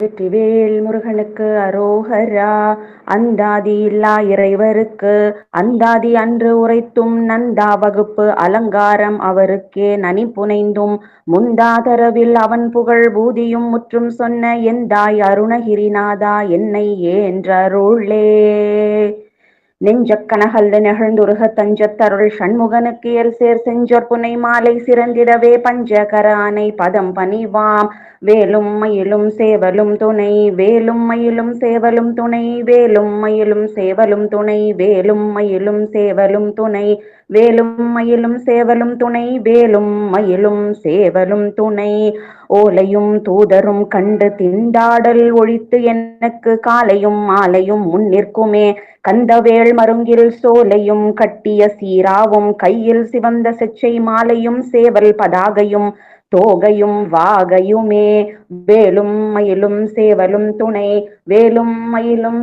வெற்றிவேல் முருகனுக்கு அரோகரா அந்தாதி இல்லா இறைவருக்கு. அந்தாதி அன்று உரைத்தும் நந்தா வகுப்பு அலங்காரம் அவருக்கே நனி புனைந்தும். முந்தாதரவில் அவன் புகழ் பூதியும் முற்றும் சொன்ன எந்தாய் அருணகிரிநாதா என்னை ஏன்றருளே நெஞ்சக் கனகல்ல நெகிழ்ந்துருக தஞ்சத்தருள் சண்முகனுக்கு எல் சேர் செஞ்சொற் புனை மாலை சிறந்திடவே பஞ்சகர ஆனை பதம் பணிவாம். வேலும் மயிலும் சேவலும் துணை வேலும் மயிலும் சேவலும் துணை வேலும் மயிலும் சேவலும் துணை வேலும் மயிலும் சேவலும் துணை. வேலும் மயிலும் சேவலும் துணை வேலும் மயிலும் சேவலும் துணை. ஓலையும் தூதரும் கண்டு திண்டாடல் ஒழித்து எனக்கு காலையும் மாலையும் முன் நிற்குமே. கந்தவேள் மருங்கில் சோலையும் கட்டிய சீராவும் கையில் சிவந்த செச்சை மாலையும் சேவல் பதாகையும் தோகையும் வாகையுமே. வேலும் மயிலும் சேவலும் துணை வேலும் மயிலும்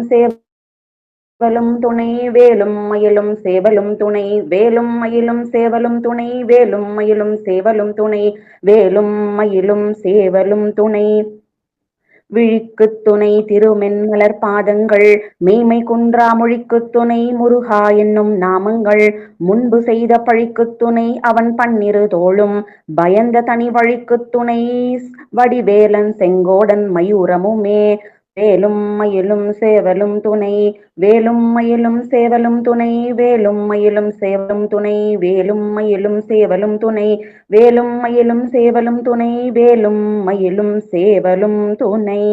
சேவலும் துணை வேலும் மயிலும் சேவலும் துணை வேலும் மயிலும் சேவலும் துணை வேலும் மயிலும் சேவலும் துணை வேலும் மயிலும் சேவலும் துணை. விழிக்குத் துணை திருமென்மலர் பாதங்கள் மெய்மை குன்றா மொழிக்குத் துணை முருகா என்னும் நாமங்கள். முன்பு செய்த பழிக்குத் துணை அவன் பன்னிரு தோளும் பயந்த தனி வழிக்குத் துணை வடிவேலன் செங்கோடன் மயூரமுமே. வேலும் மயிலும் சேவலும் துணை வேலும் மயிலும் சேவலும் துணை வேலும் மயிலும் சேவலும் துணை வேலும் மயிலும் சேவலும் துணை வேலும் மயிலும் சேவலும் துணை வேலும் மயிலும் சேவலும் துணை.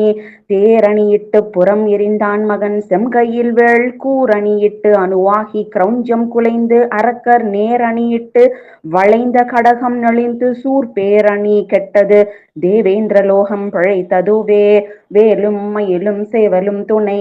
தேரணியிட்டு புறம் எரிந்தான் மகன் செம்கையில் வேள் கூரணியிட்டு அணுவாகி கிரௌஞ்சம் குலைந்து அரக்கர் நேரணியிட்டு வளைந்த கடகம் நெளிந்து சூர் பேரணி கெட்டது தேவேந்திர லோகம் பிழைத்ததுவே வேலும் மயிலும் சேவலும் துணை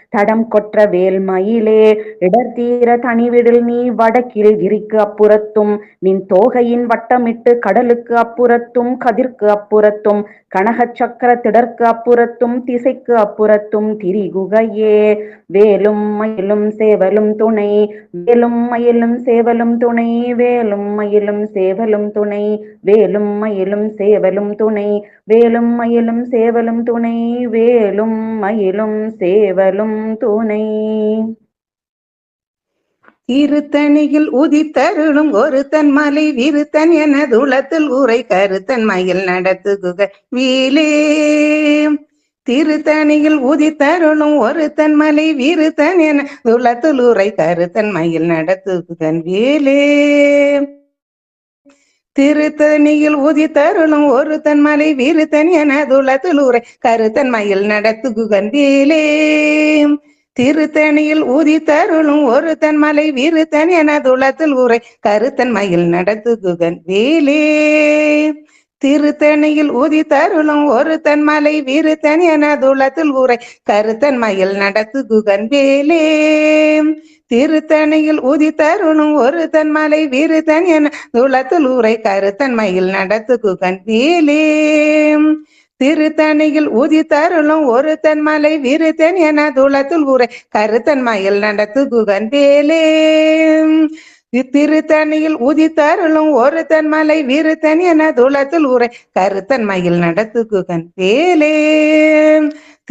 தடம் கொற்ற வேல் மயிலே இடர்தீர தனிவிடில் நீ வடக்கில் கிரிக்கு அப்புறத்தும் நின் தோகையின் வட்டமிட்டு கடலுக்கு அப்புறத்தும் கதிர்க்கு அப்புறத்தும் கனக சக்கர திடற்கு அப்புறத்தும் திசைக்கு அப்புறத்தும் திரிகுகையே. வேலும் மயிலும் சேவலும் துணை வேலும் மயிலும் சேவலும் துணை வேலும் மயிலும் சேவலும் துணை வேலும் மயிலும் சேவலும் துணை வேலும் மயிலும் சேவலும் துணை வேலும் மயிலும் சேவலும் துணை. இருத்தணியில் உதித்தருளும் ஒருத்தன் மலை விருத்தன் என துளத்தில் உரை கருத்தன் மயில் நடத்துகுக வீலே. திருத்தணியில் உதித்தருளும் ஒருத்தன் மலை விருத்தன் என துளத்தில் உரை கருத்தன் மயில் நடத்துகுகன் வேலே. திருத்தணியில் உதித்தருளும் ஒருத்தன் மலை வீருத்தன் என துளத்தில் கருத்தன் மயில் நடத்து வேலே திருத்தணியில் உதித்தருளும் ஒருத்தன் மலை வீருத்தன் என துளத்தில் உரை கருத்தன் மயில் நடத்து குகன் வேலே திருத்தணியில் உதித்தருளும் ஒருத்தன் மலை வீருத்தன் என துளத்தில் உரை கருத்தன் மயில் நடத்து குகன் வேலே திருத்தணியில் உதித்தருளும் ஒருத்தன் மலை விருத்தன் என துளத்தில் ஊரை கருத்தன் மயில் நடத்துக்கு கண்பீலே திருத்தணியில் உதித்தருளும் ஒருத்தன் மலை விருத்தன் என துளத்தில் ஊரை கருத்தன் மயில் நடத்து குகன் வேலே. திருத்தணியில் உதித்தருளும் ஒருத்தன் மலை விருத்தன் என துளத்தில் ஊரை கருத்தன் மயில் நடத்து குகன்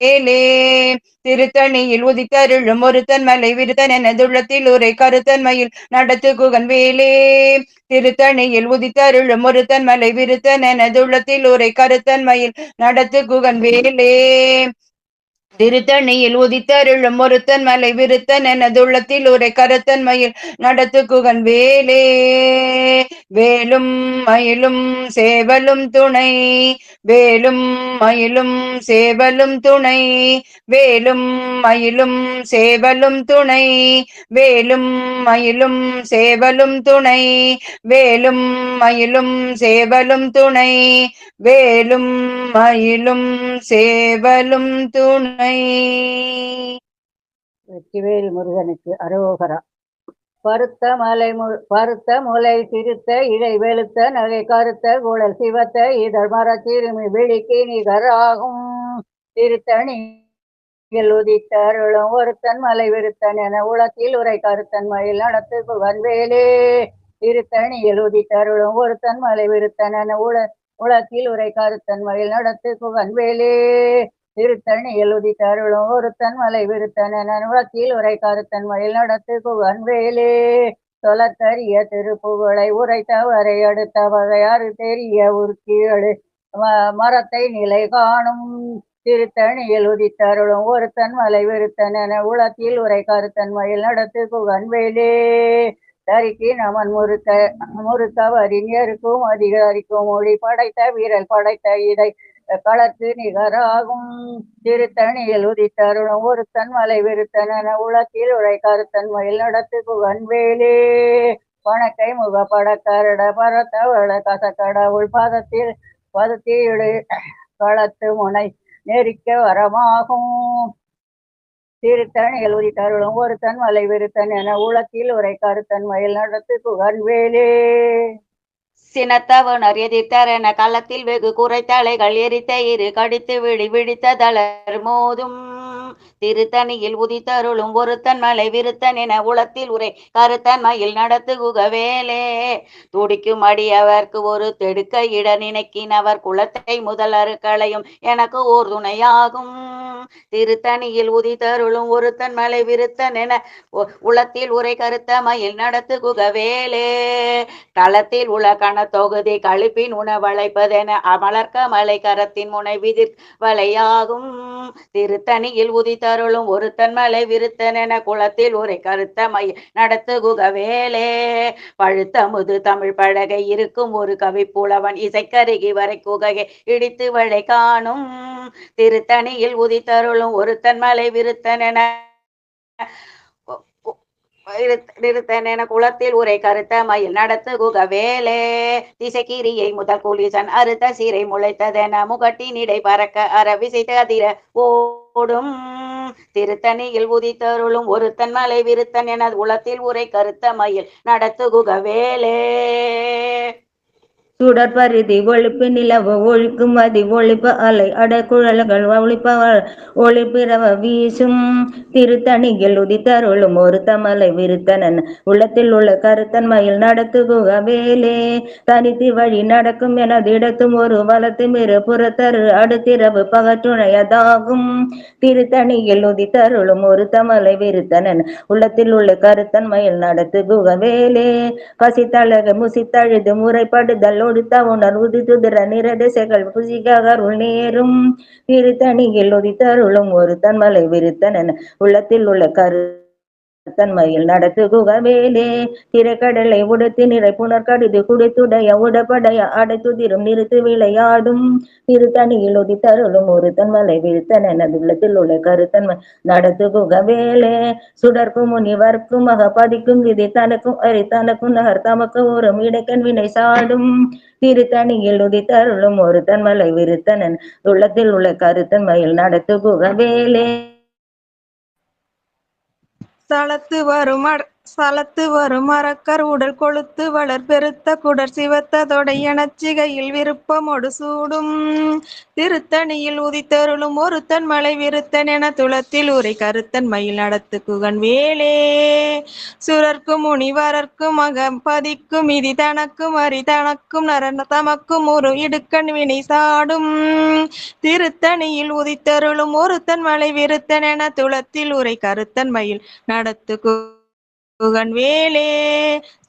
வேலே திருத்தணியில் உதித்தருளும் ஒருத்தன் மலை விருத்தன் எனதுள்ளத்தில் உரை கருத்தன்மையில் நடத்து குகன் வேலே. திருத்தணியில் உதித்தருளும் ஒருத்தன் மலை விருத்தன் எனதுள்ளத்தில் உரை கருத்தன்மையில் நடத்து குகன் வேலே. திருத்தணியில் உதித்தருளும் ஒருத்தன் மலை விருத்தன் எனதுள்ளத்தில் உரை கருத்தன்மையில் நடத்து குகன் வேலே. வேலும் மயிலும் சேவலும் துணை. வேலும் மயிலும் சேவலும் துணை. வேலும் மயிலும் சேவலும் துணை. வேலும் மயிலும் சேவலும் துணை. வேலும் மயிலும் சேவலும் துணை. வேலும் மயிலும் சேவலும் துணை. வெற்றிவேல் முருகனுக்கு அரோகரா. பருத்த மலை மு- பருத்த முலை திருத்த இழை வெளுத்த நகை கருத்த குழல் சிவத்த இதழ் மர திருமி விழிக்கு நிகராகும். திருத்தணி உதித்த அருளும் ஒருத்தன் மலை விருத்தன் என உளத்தில் உரை கருத்தன் மயில் நடத்து புகன் வேலே. திருத்தணியில் உதித்த அருளும் ஒருத்தன் மலை விருத்தன் என உள உளத்தில் உரை கருத்தன் மயில் நடத்து புகன் திருத்தணி திருத்தணியில் தருளும். ஒருத்தன் மலை விருத்தன் என உரை கருத்தன் மயில் நடத்து குகன்வேலே வேலே தொலக்கரிய திருப்புகழை உரைத்தவரை அடுத்த வகையாறு தெரிய உருக்கியடு ம- மரத்தை நிலை காணும். திருத்தணியில் உதித்த அருளும் ஒருத்தன் மலை விருத்தன் என உலத்தில் உரை கருத்தன் மயில் நடத்து குகன்வேலே தரிக்கு நமன் முறுக்க முறுக்க வரிஞருக்கும் அதிகாரிக்கும் மொழி படைத்த வீரல் படைத்த இடை. களத்து நிகராகும். திருத்தணியில் உதித்தருளும் ஒருத்தன் மலை விருத்தன் என உலகில் உரை கருத்தன் மயில் நடத்து புகன் வேலே பணக்கை முக படக்கரட பரத்தவள கசக்கடவுள் பதத்தில் பதத்தீடு களத்து முனை நெரிக்க வரமாகும். திருத்தணியில் உதித்தருளும் ஒருத்தன் மலை விருத்தன் என உலக்கில் உரை கருத்தன் மயில் நடத்து புகன் வேலே சினத்தவனர் எதிர்த்தரென களத்தில் வெகு குறைத்தலைகள் எரித்த இரு கடித்து விழி விழித்த தளர் மோதும். திருத்தணியில் உதித்தருளும் ஒருத்தன் மலை விருத்தன் என உளத்தில் உரை கருத்தன் மயில் நடத்து குகவேலே துடிக்கும் அடியவர்க்கு ஒரு தெடுக்க இட நினைக்கினவர் குலத்தை முதல் களையும் எனக்கு ஓர் துணையாகும். திருத்தணியில் உதித்தருளும் ஒருத்தன் மலை விருத்தன் என உளத்தில் உரை கருத்த மயில் நடத்து குகவேலே களத்தில் உள்ள தொகுதி கழிப்பின் உணவளைப்பதென அமலர்க்க மலை கரத்தின் முனை விதிர் வலையாகும். திருத்தணியில் உதித்தருளும் ஒருத்தன் மலை விருத்தன் என குளத்தில் உரை கருத்த மை நடத்து குகவேலே பழுத்தமுது தமிழ் பழகை இருக்கும் ஒரு கவி புலவன் இசைக்கருகி வரை குகையை இடித்து வழை காணும். திருத்தணியில் உதித்தருளும் ஒருத்தன் மலை விருத்தன் என நிறுத்தன். குளத்தில் உரை கருத்த மயில் நடத்து குகவேலே. திசைக்கிரியை முதல் கூலிசன் அறுத்த சீரை முளைத்ததென முகட்டினிடை பறக்க அரவிசைத்து அதிர ஓடும். திருத்தணியில் உதித்தருளும் ஒருத்தன் மலை விருத்தன் என உளத்தில் உரை கருத்த மயில் நடத்து குகவேலே. சுடற்பரிதி ஒழிப்பு நிலவ ஒழிக்கும் அதி ஒழிப்பு அலை அடக்குழல்கள் ஒழிப்ப ஒளிப்பிரவ வீசும் திருத்தணியில் உதித்தருளும் ஒரு தமலை விருத்தனன். உள்ளத்தில் உள்ள கருத்தன்மையில் நடத்து வேலே தனித்து வழி நடக்கும் என இடத்தும் ஒரு வலத்து மிரு புறத்தரு அடுத்திரவு பகற்றுணையதாகும் திருத்தணியில் உதித்தருளும் ஒரு தமலை விருத்தனன். உள்ளத்தில் உள்ள கருத்தன்மையில் நடத்து வேலே பசித்தழகு முசித்தழுது முறைப்படுதல் ஒடுத்த உணர் உதித்துதிர நிறதிசைகள் புசிகருள் நேரும். திருத்தணியில் உதித்தருளும் ஒரு தன்மலை விருத்தனன். உள்ளத்தில் உள்ள கரு தன்மையில் நடத்து குகவேலே திரைக்கடலை உடுத்தி நிறை புனர் கடிது குடித்துடைய உடப்படைய அடைத்துதிரும் நிறுத்து விளையாடும். திருத்தணியில் உதித்தருளும் ஒரு தன்மலை விருத்தனன் உள்ளத்தில் உள்ள கருத்தன்மை நடத்து குகவேலே சுடர்க்கும் முனிவர்க்கும் மகபதிக்கும் விதி தனக்கும் அரி தனக்கும் நகர் தமக்கு ஒரு இடக்கன் வினை சாடும். திருத்தணியில் உதித்தருளும் ஒரு தன்மலை விருத்தனன் உள்ளத்தில் உள்ள கருத்தன்மையில் நடத்து குகவேலே தளத்து வரும் சலத்து வரும் அறக்கர் உடல் கொழுத்து வளர் பெருத்த குடர் சிவத்த தொடையனச் சிகையில் விருப்பமொடு சூடும் திருத்தணியில் உதித்தருளும் ஒருத்தன் மலை விருத்தன் என துளத்தில் உரை கருத்தன் மயில் நடத்து குகன் வேலே. சுரர்க்கும் முனிவரர்க்கும் அகம்பதிக்கும் இதி தனக்கும் அரி தனக்கும் நரன் தமக்கும் ஒரு இடுக்கண் வினை சாடும். திருத்தணியில் உதித்தருளும் ஒருத்தன் மலை விருத்தன் என துளத்தில் உரை கருத்தன் மயில் நடத்து குகன் வேலே.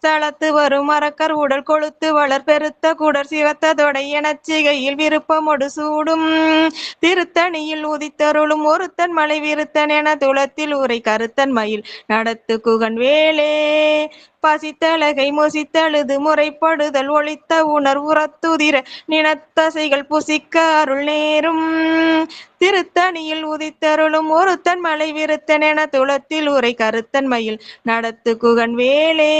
ஸ்தலத்து வரும் அரக்கர் உடல் கொழுத்து வளர் பெருத்த குடர் சிவத்த தொடை சிகையில் விருப்பமொடு சூடும். திருத்தணியில் உதித்தருளும் ஒருத்தன் மலை விருத்தன் என துளத்தில் உரை கருத்தன் மயில். நடத்து குகன் வேலே. பசித்தலகை முசித்தழுது முறைப்படுதல் ஒளித்த உணர் உரத்துதிர நினத்தசைகள் புசிக்க அருள் நேரும். திருத்தணியில் உதித்தருளும் ஒருத்தன் மலை விருத்தன் என துளத்தில் உரை கருத்தன் மயில் நடத்து குகன் வேலே.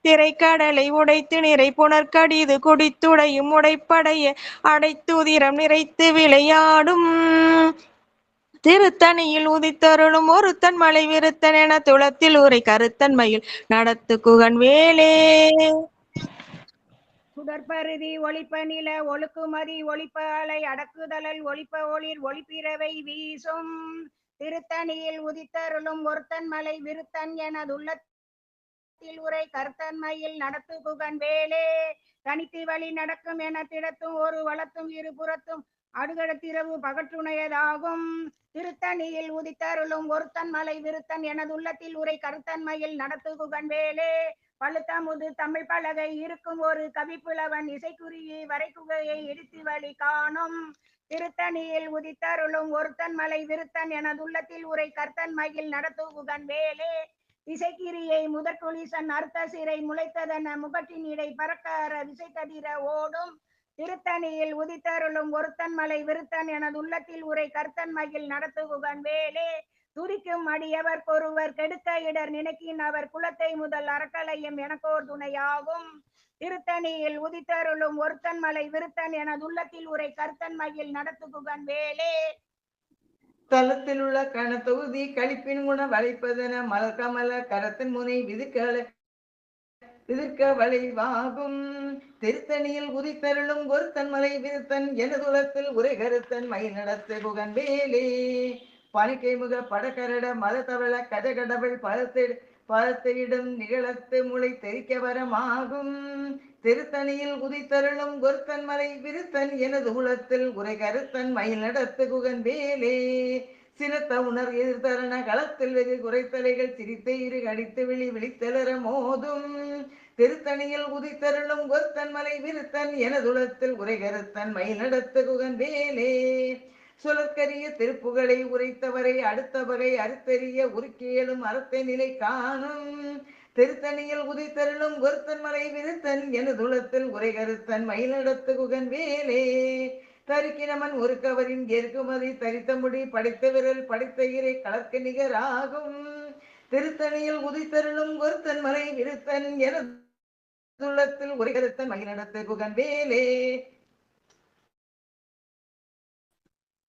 திரைக்கடலை உடைத்து நிறை புனர்கடிது குடித்துடையும் உடைப்படைய அடைத்துதிரம் நிறைத்து விளையாடும். திருத்தணியில் உதித்தருளும் ஒருத்தன் மலை விருத்தன் என துளத்தில் உரை கருத்தன் மயில் நடத்து குகன் வேலே. சுடற்பருதி ஒளிப்ப நில ஒழுக்குமதி ஒளிப்ப அலை அடக்குதலல் ஒளிப்ப ஒளிர் ஒளிப்பிறவை வீசும். திருத்தணியில் உதித்தருளும் ஒருத்தன் மலை விருத்தன் எனதுள்ளத்தில் உரை கருத்தன்மையில் நடத்து குகன் வேலே. தனித்து வழி நடக்கும் என திடத்தும் ஒரு வளத்தும் இருபுறத்தும் அடுகடத்திரவு பகற்றுணையதாகும். திருத்தணியில் உதித்தருளும் ஒருத்தன் மலை விருத்தன் எனதுள்ளத்தில் உரை கருத்தன்மையில் நடத்து குகன் வேலே பழுத்தமுது தமிழ் பலகை இருக்கும் ஒரு கவிப்புலவன் இசைக்குறியை வரைக்குகையை இடித்து வழி காணும். திருத்தணியில் உதித்தருளும் ஒருத்தன் மலை விருத்தன் எனது உள்ளத்தில் உரை கர்த்தன்மையில் நடத்துகுகன் வேலே இசைக்கிரியை முதற்குளிசன் அர்த்த சிறை முளைத்ததென முகட்டின் இடை பறக்கற விசை கதிர ஓடும். திருத்தணியில் உதித்தருளும் ஒருத்தன் மலை விருத்தன் எனது உள்ளத்தில் உரை கர்த்தன் மகிழ் நடத்துகுகன் வேலே. துரிக்கும் அடியவர் ஒருவர் கெடுக்க இடர் நினைக்கின் அவர் குலத்தை முதல் அறக்கலையும் எனக்கோர் துணையாகும். திருத்தணியில் உதித்தருளும் ஒருத்தன் மலை விருத்தன் எனது உள்ளத்தில் உரை கர்த்தன் மகிழ் நடத்துகுகன் வேலே. தளத்தில் உள்ள கணத்தொகுதி கழிப்பின் குண வளைப்பதென மலர் கமல கரத்தின் முனை விதிக்கல திருக்க வளைவாகும் திருத்தணியில் உதித்தருளும் ஒருத்தன் மலை விருத்தன் எனதுலத்தில் உரை கருத்தன் மயில் நடத்து குகன் வேலே. பனிக்கை முக படக்கரட மத தவள கதகடவள் பழத்திட பழத்திடும் நிகழத்து முளை தெரிக்க வரமாகும். திருத்தணியில் உதித்தருளும் ஒருத்தன் மலை விருத்தன் எனது உலத்தில் உரை கருத்தன் மயில் நடத்து குகன் வேலே. சினத்த உணர் எதிர்த்தரண களத்தில் வெகு குறைத்தலைகள் சிரித்த இரு கடித்து விழி விழித்தலர மோதும். திருத்தணியில் உதித்தருளும் கொத்தன் மலை விருத்தன் எனதுளத்தில் உரை கருத்தன் மயில் நடத்து குகன் வேலே சுழற்கரிய திருப்புகளை உரைத்தவரை அடுத்த வகை அறுத்தெறிய உருக்கியலும் அறத்தை நிலை காணும். திருத்தணியில் உதித்தருளும் ஒருத்தன் மலை விருத்தன் எனதுளத்தில் உரை கருத்தன் மயிலடத்து குகன் வேலே தருக்கினமன் உருக்கவரின் எருக்குமதி தரித்த முடி படைத்த விரல் படைத்த இறை கலர்க்க நிகராகும். திருத்தணியில் உதித்தருளும் ஒருத்தன் மலை விருத்தன் எனதுள்ளத்தில் உரை கருத்தன் மயிலடத்து குகன் வேலே.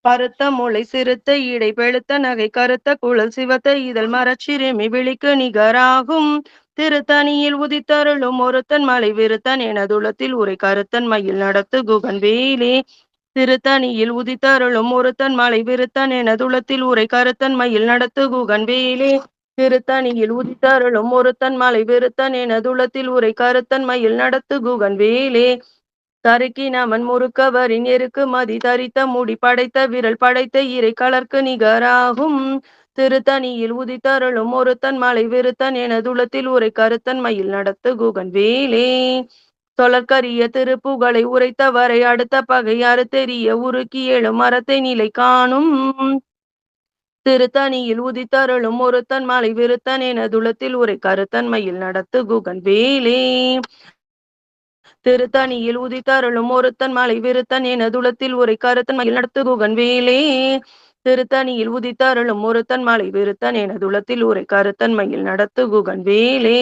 பருத்த மொழி சிறுத்த இடை பெழுத்த நகை கருத்த குழல் சிவத்த இதழ் மரச்சிறுமி விழிக்கு நிகராகும். திருத்தணியில் உதித்தருளும் ஒருத்தன் மலை விருத்தன் எனதுளத்தில் உரை கருத்தன் மயில் நடத்து குகன் வேலே. திருத்தணியில் உதித்தருளும் ஒருத்தன் மலை விருத்தன் எனதுளத்தில் உரை கருத்தன் மயில் நடத்து குகன் வேலே திருத்தணியில் உதித்தருளும் ஒருத்தன் மலை விருத்தன் எனதுளத்தில் உரை கருத்தன் மயில் நடத்து குகன் வேலே தருக்கினவன் முறுக்கவரின் எருக்கு மதி தரித்த முடி படைத்த விரல் படைத்த இறை கலர்க்கு நிகராகும். திருத்தணியில் உதித்தருளும் ஒருத்தன் மலை விருத்தன் எனதுளத்தில் உரை கருத்தன் மயில் நடத்து குகன் வேலே தொழற்கரிய திருப்புகளை உரைத்தவரை அடுத்த பகை அறுத்தெறிய உருக்கி எழும் மரத்தை நிலை காணும். திருத்தணியில் உதித்தருளும் ஒருத்தன் மலை விருத்தன் என துளத்தில் உரை கருத்தன்மையில் நடத்து குகன் வேலே. திருத்தணியில் உதித்தருளும் ஒருத்தன் மலை விருத்தன் என துளத்தில் உரை கருத்தன்மையில் நடத்து குகன் வேலே. திருத்தணியில் உதித்தருளும் ஒருத்தன் மலை விருத்தன் எனதுளத்தில் உரை கருத்தன்மையில் நடத்து குகன் வேலே.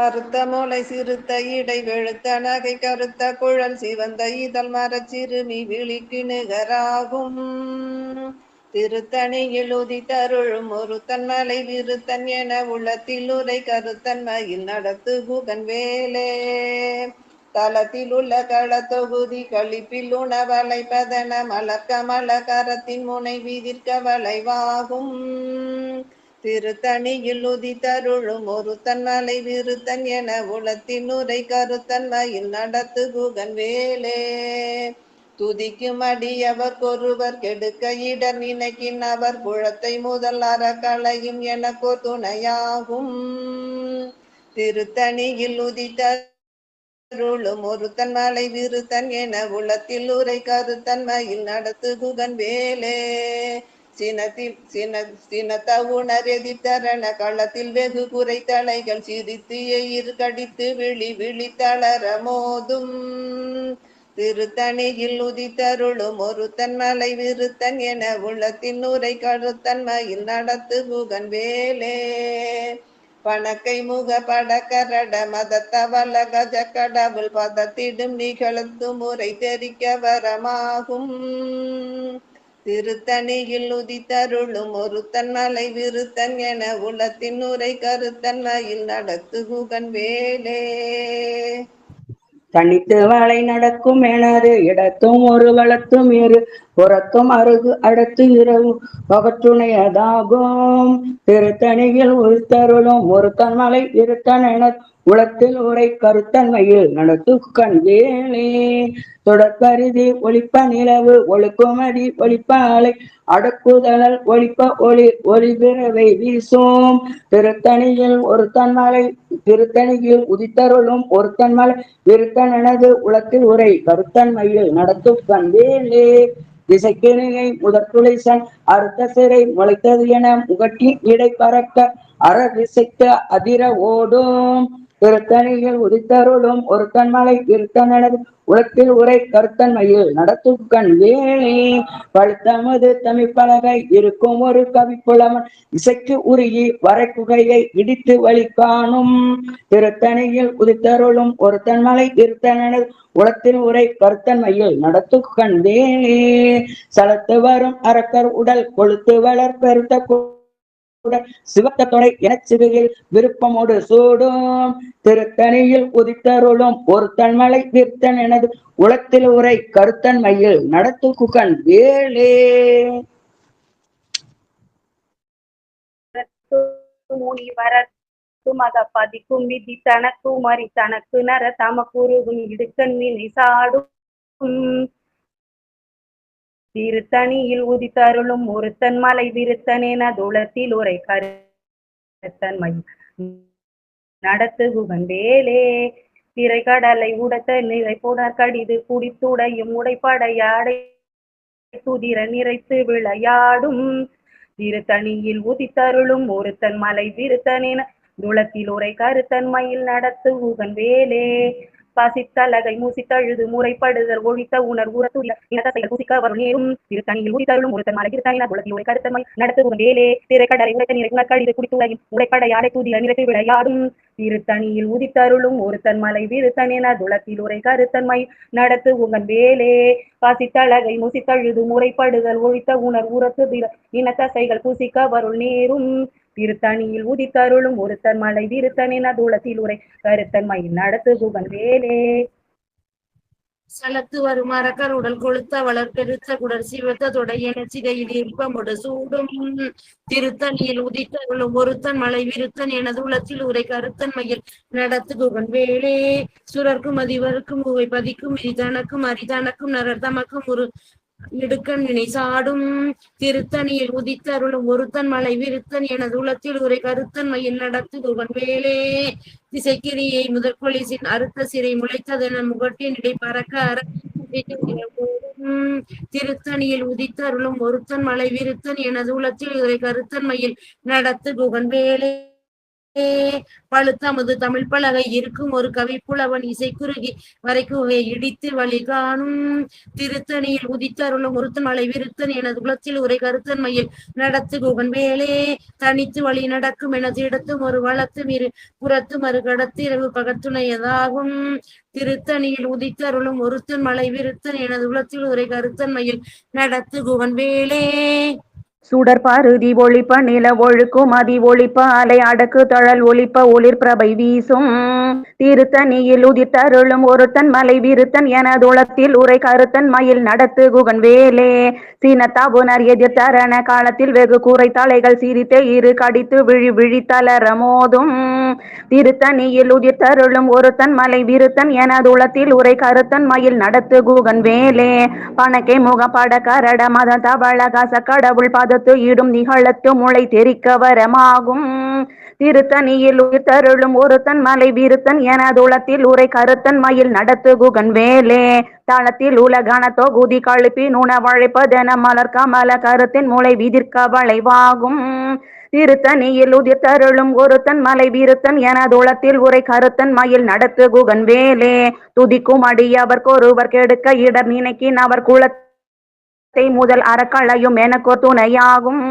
கருத்த மூளை சிறுத்த இடை வெளுத்த நகை கருத்த குழல் சிவந்த இதழ் மரச்சிறுமி விழிக்கு நிகராகும் திருத்தணியில் உதித்தருளும் ஒரு தன்மலை விருத்தன் என உள்ளத்தில் உரை கருத்தன்மையில் நடத்து குகன் வேலே. தளத்தில் உள்ள களத்தொகுதி கழிப்பில் உணவலை பதன மலக்க மலகரத்தின் முனை விதிர்க்க வளைவாகும். திருத்தணியில் உதித்தருளும் ஒரு தன்மலை விருத்தன் என உளத்தின் உரை கருத்தன் மயில் நடத்து குகன் வேலே. துதிக்கும் அடியவர் கொருவர் கெடுக்க இடர் நினைக்கின் அவர் குழத்தை முதல் அறக்களையும் எனக்கோ துணையாகும். திருத்தணியில் உதித்தருளும் ஒரு மலை விருத்தன் என உளத்தில் உரை கருத்தன் மயில் நடத்து குகன் வேலே. சினத்தி சின சினத்த உணர் களத்தில் வெகு குறை தலைகள் சிரித்து எயிர் கடித்து விழி விழி தளர மோதும். திருத்தணியில் உதித்தருளும் ஒருத்தன் தன்மலை விருத்தன் என உள்ளத்தின் உரை கருத்தன்மையில் நடத்து புகன் வேலே. பணக்கை முக படக்கரட மதத்தவல கஜ கடவுள் பதத்திடும் நிகழ்த்து முறை தெரிக்க வரமாகும். திருத்தணியில் உதித்தருளும் ஒருத்தன் மலை விருத்தன் என உளத்தின் உரை கருத்தன் மயில் புகன் வேலே. தனித்து வளை நடக்கும் எனது இடத்தும் ஒரு வளத்தும் இரு புறத்தும் அருகு அடுத்து இரவு பகற்றுணையதாகும் திருத்தணியில் உள்தருளும் ஒரு தன்மலை இருத்தன் என உளத்தில் உரை கருத்தன்மையில் நடத்து கண் வேலே. தொடர்பரிதி ஒளிப்ப நிலவு ஒழுக்குமதி ஒளிப்ப அலை அடக்குதழல் ஒளிப்ப ஒளி ஒளிபிறவை வீசும். திருத்தணியில் ஒரு தன்மலை திருத்தணியில் உதித்தருளும் ஒரு தன்மலை விருத்தனது உலத்தில் உரை கருத்தன்மையில் நடத்து கண்டேலே திசைக்கிணையை முதற்குலைசன் அறுத்த சிறை முளைத்தது என முகட்டின் இடை பறக்க அற விசைக்க அதிர ஓடும். திருத்தணியில் உதித்தருளும் ஒருத்தன் மலை விருத்தன் உலத்தில் உரை கருத்தன்மையில் நடத்து கண் வேலே பழுத்தமது தமிழ்ப்பலகை இருக்கும் ஒரு கவிப்புலவன் இசைக்கு உருகி வரைக்குகையை இடித்து வழி காணும் திருத்தணியில் உதித்தருளும் ஒருத்தன் மலை இருத்தனது உலத்தில் உரை கருத்தன்மையில் நடத்து கண் வேலே சலத்து வரும் அரக்கர் உடல் கொளுத்து வளர் பெருத்த சிவத்த தொடை எனச்சிறுகில் விருப்பமோடு சூடும். திருத்தணியில் உதித்தருளும் ஒருத்தன் மலை விருத்தன் எனது உளத்தில் உரை கருத்தன்மையில் நடத்து குகன் வேலே. முனிவர மத பதிக்கும் விதி தனக்கு மறி தனக்கு நர தமக்குருகும் இடுக்கன் வினை சாடும். திருத்தணியில் உதித்தருளும் ஒருத்தன் மலை விருத்தனேன துளத்தில் உரை கருத்தன்மை நடத்து வேலே வேலே திரைக்கடலை உடத்த நிறை புனர் கடிது குடித்துடையும் உடைப்படையாடை துதிர நிறைத்து விளையாடும். திருத்தணியில் உதித்தருளும் ஒருத்தன் மலை விருத்தனேன துளத்தில் உரை கருத்தன்மையில் நடத்து உகன் வேலே பசித்தலகை மூசித்தழுது முறைப்படுதல் ஒழித்த உணர் உரத்துள்ள இனத்தை குசிக்க வரும் நேரும் திருத்தணியில் உரித்தருளும் ஒருத்தன் மலை திருத்தணின உலகில் உரை கருத்தன்மை நடத்து உகன் வேலே. திரைக்கடலை உடைத்த நிறை உணர்கடிது குடித்துடையும் உடைப்படையாடை துதிர நிறைத்து விளையாடும் திருத்தணியில் உதித்தருளும் ஒருத்தன் மலை விருத்தனின துளத்தில் உரை கருத்தன்மை நடத்து உங்கள் வேலே. பசித்தழகை முசித்தழுது முறைப்படுதல் ஒழித்த உணர் உரத்து இனத்தசைகள் பூசிக்க வருள் நேரும் திருத்தணியில் உதித்தருளும் ஒருத்தன் மலை விருத்தன் என தூளத்தில் உரை கருத்தன்மையில் நடத்து குகன் வேலே. சலத்து வரும் அரக்கர் உடல் கொளுத்த வளர் பெருத்த குடர் சிவத்த தொடையென சிதையில் இருப்பமுடு சூடும். திருத்தணியில் உதித்தருளும் ஒருத்தன் மலை விருத்தன் எனது உளத்தில் உரை கருத்தன்மையில் நடத்து குகன் வேலே. சுரர்க்கும் அதிவருக்கும் உவை பதிக்கும் விதி தனக்கும் அரிதனக்கும் நரர் தமக்கும் ஒரு இடுக்கண் நினைசாடும் திருத்தணியில் உதித்தருளும் ஒருத்தன் மலை விருத்தன் எனது உளத்தில் உரை கருத்தன்மையில் நடத்து குகன் வேலே திசைக்கிரியை முதற்கொலிசின் அறுத்த சிறை முளைத்ததென முகட்டின் இடை பறக்க அற திருத்தணியில் உதித்தருளும் ஒருத்தன் மலை விருத்தன் எனது உளத்தில் உரை கருத்தன்மையில் நடத்து குகன் வேலே பழுத்தமது தமிழ் பலகை இருக்கும் ஒரு கவிப்புலவன் இசைக்குறுகி வரைக்குகை இடித்து வழி காணும். திருத்தணியில் உதித்தருளும் ஒருத்தன் மலை விருத்தன் எனது குலத்தில் உரை கருத்தன்மையில் நடத்து குகன் வேலே. தனித்து வழி நடக்கும் எனது இடத்தும் ஒரு வளத்தும் இரு புறத்தும் மறு கடத்து இரவு பகத்துணையதாகும் திருத்தணியில் உதித்தருளும் ஒருத்தன் மலை விருத்தன் எனது குலத்தில் உரை கருத்தன்மையில் நடத்து குகன் வேலே. சுடற்பருதி ஒழிப்ப நில ஒழுக்கும் அதி ஒழிப்ப அலை அடக்கு தழல் ஒழிப்ப ஒளிர் பிரபை வீசும். திருத்தணியில் உதித்தருளும் ஒருத்தன் மலை விருத்தன் எனதுளத்தில் உரை கருத்தன் மயில் நடத்து குகன் வேலே. சீனத்தாபுனர் எதிர்த்தரண காலத்தில் வெகு கூரை தலைகள் சிரித்தே இரு கடித்து விழி விழித்தளர மோதும். திருத்தணியில் உதிர்த்தருளும் ஒருத்தன் மலை விருத்தன் எனதுளத்தில் உரை கருத்தன் மயில் நடத்து குகன் வேலே. பணக்கை முகப்பட கரட மத தவள கச கடவுள் பதத்து இடும் நிகழத்து முளை தெரிக்க வரமாகும். திருத்தணியில் உயிர்த்தருளும் ஒருத்தன் மலை வீருத்தன் என துளத்தில் உரை கருத்தன் மயில் நடத்து குகன் வேலே. தளத்தில் உலகன தொகுதி கழுப்பி நுணவழைப்பதென மலர் கமல கருத்தின் முளை விதிர்க்க வளைவாகும். திருத்தணியில் உதிர்த்தருளும் ஒருத்தன் மலை வீருத்தன் என துளத்தில் உரை கருத்தன் மயில் நடத்து குகன் வேலே. துதிக்கும் அடியவர்க்கொருவர் கெடுக்க இடர் நினைக்கின் அவர் குலத்தை முதல் அறக்களையும் எனக்கோர் துணையாகும்.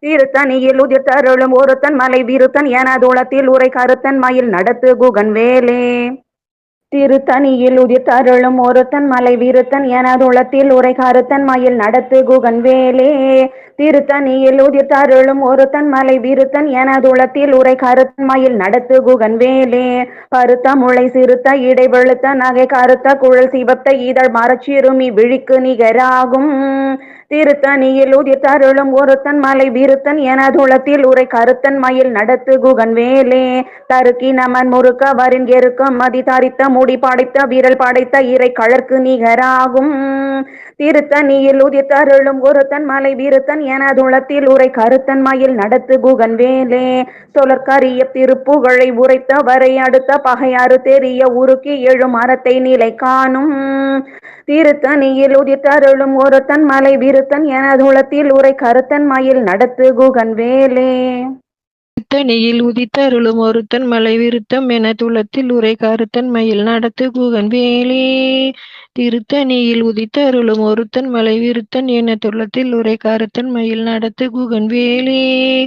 திருத்தணியில் உதிர்த்தருளும் ஒருத்தன் மலை விருத்தன் எனதுளத்தில் உரை கருத்தன் மயில் நடத்து குகன் வேலே. திருத்தணியில் உதிர்த்தருளும் ஒருத்தன் மலை விருத்தன் எனதுளத்தில் உரை கருத்தன் மயில் நடத்து குகன் வேலே திருத்தணியில் உதிர்த்தருளும் ஒருத்தன் மலை விருத்தன் எனதுளத்தில் உரை கருத்தன் மயில் நடத்து குகன் வேலே பருத்த முளை சிறுத்த இடை வெளுத்த நகை கருத்த குழல் சிவத்த இதழ் மரச்சிறுமி விழிக்கு நிகராகும். திருத்தணியில் உதிர்த்தருளும் ஒருத்தன் மலை விருத்தன் எனதுளத்தில் உரை கருத்தன் மயில் நடத்து குகன் வேலே தருக்கி நமன் முறுக்க வரின் எருக்கம் மதி தரித்த முடி படைத்த விரல் படைத்த இறை கழற்கு நிகராகும். திருத்தணியில் உதிர்த்தருளும் ஒருத்தன் மலை விருத்தன் எனதுளத்தில் உரை கருத்தன் மயில் நடத்து குகன் வேலே சொலற்கரிய திருப்புகழை உரைத்த வரை அடுத்த பகையாறு தெரிய உருக்கி எழும் மரத்தை நிலை காணும். திருத்தணியில் உதிர்த்தருளும் ஒருத்தன் மலை விருத்தன் எனதுளத்தில் உரை கருத்தன் மயில் நடத்து குகன் வேலே. தனியில் உதித்தருளும் ஒருத்தன் மலை விருத்தம் என துளத்தில் உரை கருத்தன் மயில் நடத்து குகன் வேலே. திருத்தணியில் உதித்தருளும் ஒருத்தன் மலை விருத்தன் என துளத்தில் உரை கருத்தன் மயில் நடத்து குகன் வேலே.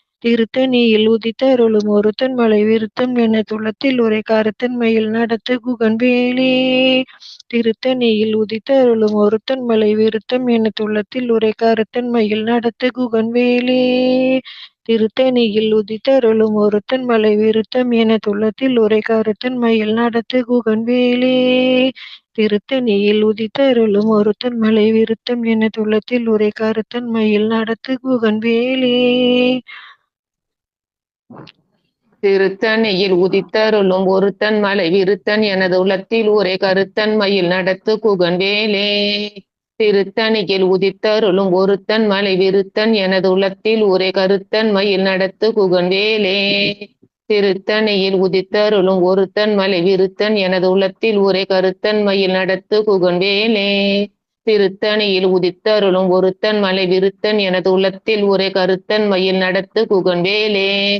திருத்தணியில் உதித்தருளும் ஒருத்தன் மலை விருத்தம் என துளத்தில் உரை கருத்தன் மயில் நடத்து குகன் வேலே. திருத்தணியில் உதித்தருளும் ஒருத்தன் மலை விருத்தம் என துளத்தில் உரை கருத்தன் மயில் நடத்து குகன் வேலே. திருத்தணியில் உதித்தருளும் ஒருத்தன் மலை விருத்தம் என துளத்தில் உரை கருத்தன் மயில் நடத்து குகன் வேலே. திருத்தணியில் உதித்தருளும் ஒருத்தன் மலை விருத்தம் என துளத்தில் உரை கருத்தன் மயில் நடத்து குகன் வேலே. திருத்தணியில் உதித்தருளும் ஒருத்தன் மலை விருத்தன் எனது உள்ளத்தில் ஒரே கருத்தன் மயில் நடத்து குகன் வேலே. திருத்தணியில் உதித்தருளும் ஒருத்தன் மலை விருத்தன் எனது உள்ளத்தில் ஒரே கருத்தன் மயில் நடத்து குகன் வேலே. திருத்தணியில் உதித்தருளும் ஒருத்தன் மலை விருத்தன் எனது உள்ளத்தில் ஒரே கருத்தன் மயில் நடத்து குகன் வேலே. திருத்தணியில் உதித்தருளும் ஒருத்தன் மலை விருத்தன் எனது உள்ளத்தில் ஒரே கருத்தன் மயில் நடத்து குகன் வேலே.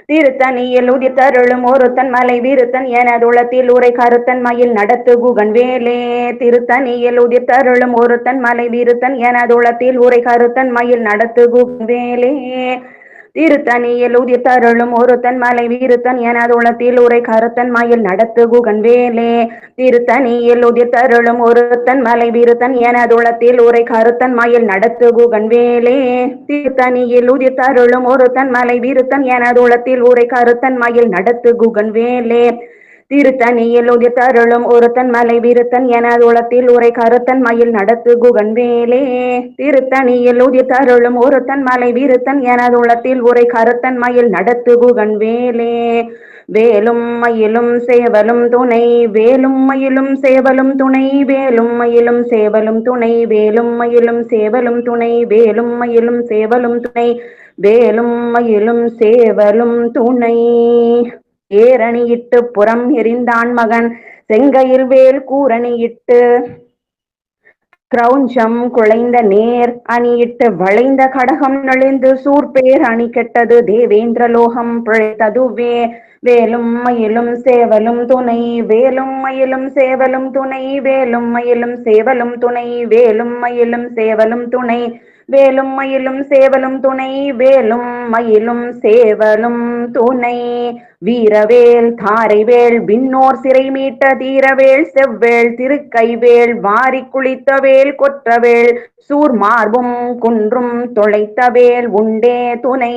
திருத்தணியில் உதித்தருளும் ஒருத்தன் மலை விருத்தன் எனதுளத்தில் உரை கருத்தன் மயில் நடத்து குகன் வேலே. திருத்தணியில் உதித்தருளும் ஒருத்தன் மலை விருத்தன் எனதுளத்தில் உரை கருத்தன் மயில் நடத்து குகன் வேலே. திருத்தணியில் உதித்தருளும் ஒருத்தன் மலை வீருத்தன் எனதுளத்தில் உரை கருத்தன் மயில் நடத்து குகன் வேலே. திருத்தணியில் உதித்தருளும் ஒருத்தன் மலை வீருத்தன் எனதுளத்தில் உரை கருத்தன் மயில் நடத்து குகன் வேலே. திருத்தணியில் உதித்தருளும் ஒருத்தன் மலை வீருத்தன் எனதுளத்தில் உரை கருத்தன் மயில் நடத்து குகன் வேலே. திருத்தணியில் உதித்தருளும் ஒருத்தன் மலை விருத்தன் என உளத்தில் உரை கருத்தன் மயில் நடத்து குகன் வேலே திருத்தணியில் உதித்தருளும் ஒருத்தன் மலை விருத்தன் என உளத்தில் உரை கருத்தன் மயில் நடத்து குகன் வேலே வேலும் மயிலும் சேவலும் துணை வேலும் மயிலும் சேவலும் துணை வேலும் மயிலும் சேவலும் துணை வேலும் மயிலும் சேவலும் துணை வேலும் மயிலும் சேவலும் துணை வேலும் மயிலும் சேவலும் துணை. ஏரணியிட்டு புறம் எரிந்தான் மகன். செங்கையில் வேல் கூரணியிட்டு கிரௌஞ்சம் குழைந்த நேர் அணியிட்டு வளைந்த கடகம் நுழைந்து சூர்பேர் அணி கெட்டது. தேவேந்திர லோகம் பிழைத்ததுவே. வேலும் மயிலும் சேவலும் துணை. வேலும் மயிலும் சேவலும் துணை. வேலும் மயிலும் சேவலும் துணை. வேலும் மயிலும் சேவலும் துணை. வேலும் மயிலும் சேவலும் துணை வேலும் மயிலும் சேவலும் துணை. வீரவேல் தாரைவேல் விண்ணோர் சிறை மீட்ட தீரவேல் செவ்வேல் திருக்கைவேல் வாரி குளித்தவேல் கொற்றவேல் சூர் மார்பும் குன்றும் தொலைத்தவேல் உண்டே துணை.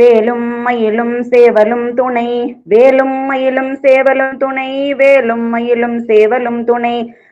வேலும் மயிலும் சேவலும் துணை வேலும் மயிலும் சேவலும் துணை வேலும் மயிலும் சேவலும் துணை.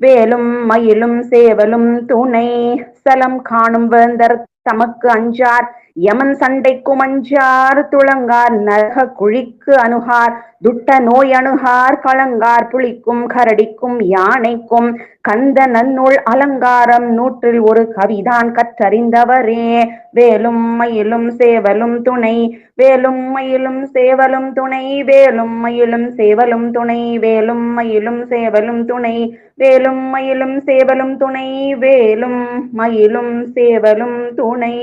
வேலும் மயிலும் சேவலும் துணை சலம் காணும் வேந்தர் தமக்கு அஞ்சார். யமன் சண்டைக்கும் அஞ்சார் துளங்கார் நரக குழிக்கு அணுகார். துட்ட நோய் அணுகார் களங்கார் புளிக்கும் கரடிக்கும் யானைக்கும். கந்த நன்னூல் அலங்காரம் நூற்றில் ஒரு கவிதான் கற்றறிந்தவரே. வேலும் மயிலும் சேவலும் துணை வேலும் மயிலும் சேவலும் துணை வேலும் மயிலும் சேவலும் துணை வேலும் மயிலும் சேவலும் துணை. வேலும் மயிலும் சேவலும் துணை வேலும் மயிலும் சேவலும் துணை.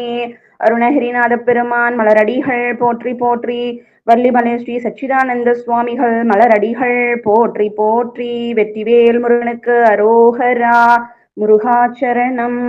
அருணகிரிநாத பெருமான் மலரடிகள் போற்றி போற்றி. வள்ளிமலை ஸ்ரீ சச்சிதானந்த சுவாமிகள் மலரடிகள் போற்றி போற்றி. வெற்றிவேல் முருகனுக்கு அரோகரா முருகாச்சரணம்.